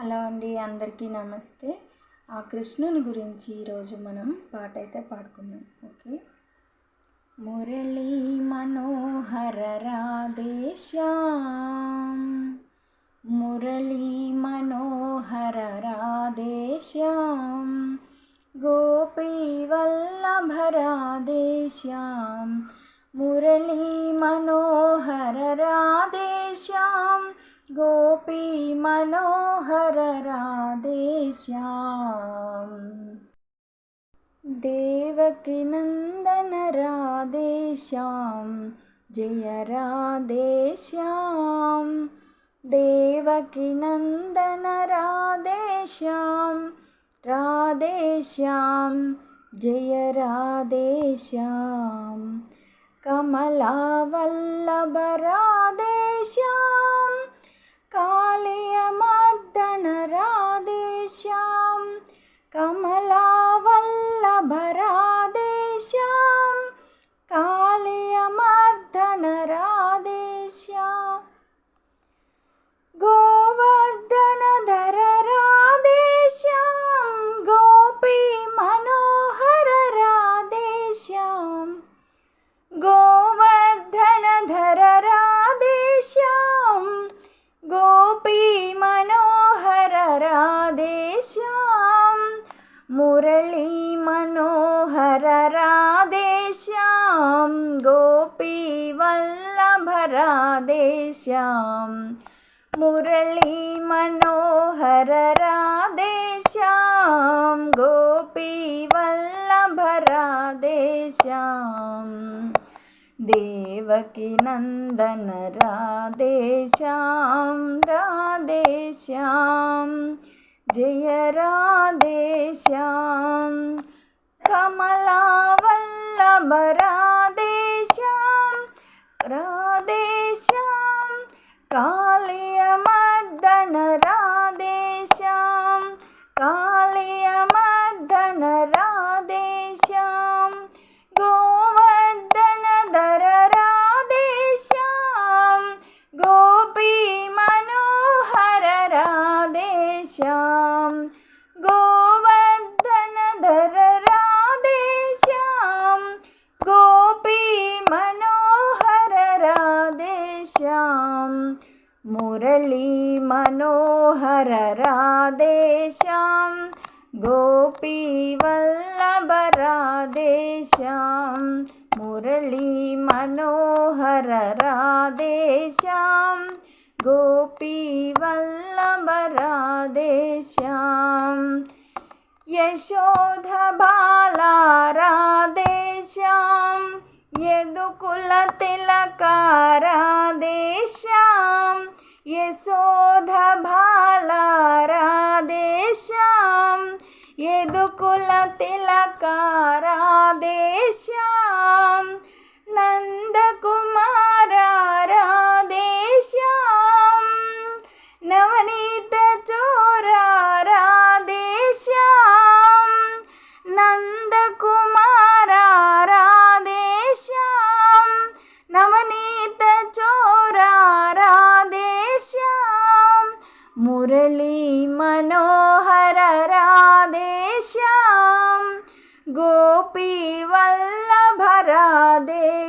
Hello అండి అందరికీ నమస్తే. ఆ కృష్ణుని గురించి ఈరోజు మనం పాట అయితే పాడుకుందాం. ఓకే? మురళీ మనోహర రాధేశ్యాం మురళీ మనోహర రాధేశ్యాం గోపీ వల్లభ రాధేశ్యాం మురళీ మనో రాధేశ్యాం దేవకి నందన రాధేశ్యాం జయ రాధేశ్యాం దేవకి నందన రాధేశ్యాం రాధేశ్యాం జయ రాధేశ్యాం രാധേശ്യാം. മുരളി മനോഹര രാധേശ്യാം. ഗോപി വല്ലഭ രാധേശ്യാം. ദേവകി നന്ദന രാധേശ്യാം. രാധേശ്യാം. ജയ രാധേശ്യാം. കമലാവല്ലഭ രാധേശ്യാം. രാധേ కాళీయమర్దన రాధేశ్యాం. मुरली गोपीवल्लभराधेशां गोपीवल्लभरादेशा्यां गोपीवल्लभराधेशां यशोधबालाराधेशां गोपीवल्लभरादेशां यदुकुलतिलकारादेश യദുകുലതിലകാരാദേശാം നന്ദകുമാരാരാദേശാം നവനീത ചോരാരാദേശാം നന്ദകുമാരാരാദേശാം നവനീത ചോരാരാദേശാം മുരളി മനോഹരരാ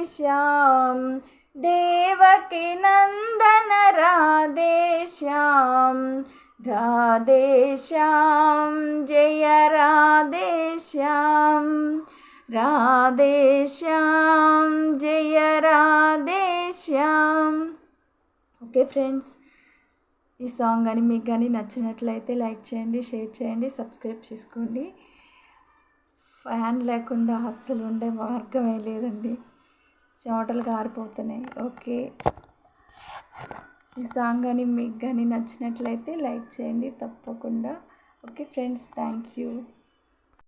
రాధేశ్యాం దేవకి నందన రాధేశ్యాం రాధేశ్యాం జయ రాధేశ్యాం రాధేశ్యాం జయ రాధేశ్యాం ఓకే ఫ్రెండ్స్ ఈ సాంగ్ కానీ మీకు కానీ నచ్చినట్లయితే లైక్ చేయండి షేర్ చేయండి సబ్స్క్రైబ్ చేసుకోండి. ఫ్యాన్ లేకుండా అస్సలు ఉండే మార్గమే లేదండి. చెమటలు కారిపోతున్నాయి. ఓకే. ఈ సాంగ్ కానీ మీకు కానీ నచ్చినట్లయితే లైక్ చేయండి తప్పకుండా. Okay friends thank you.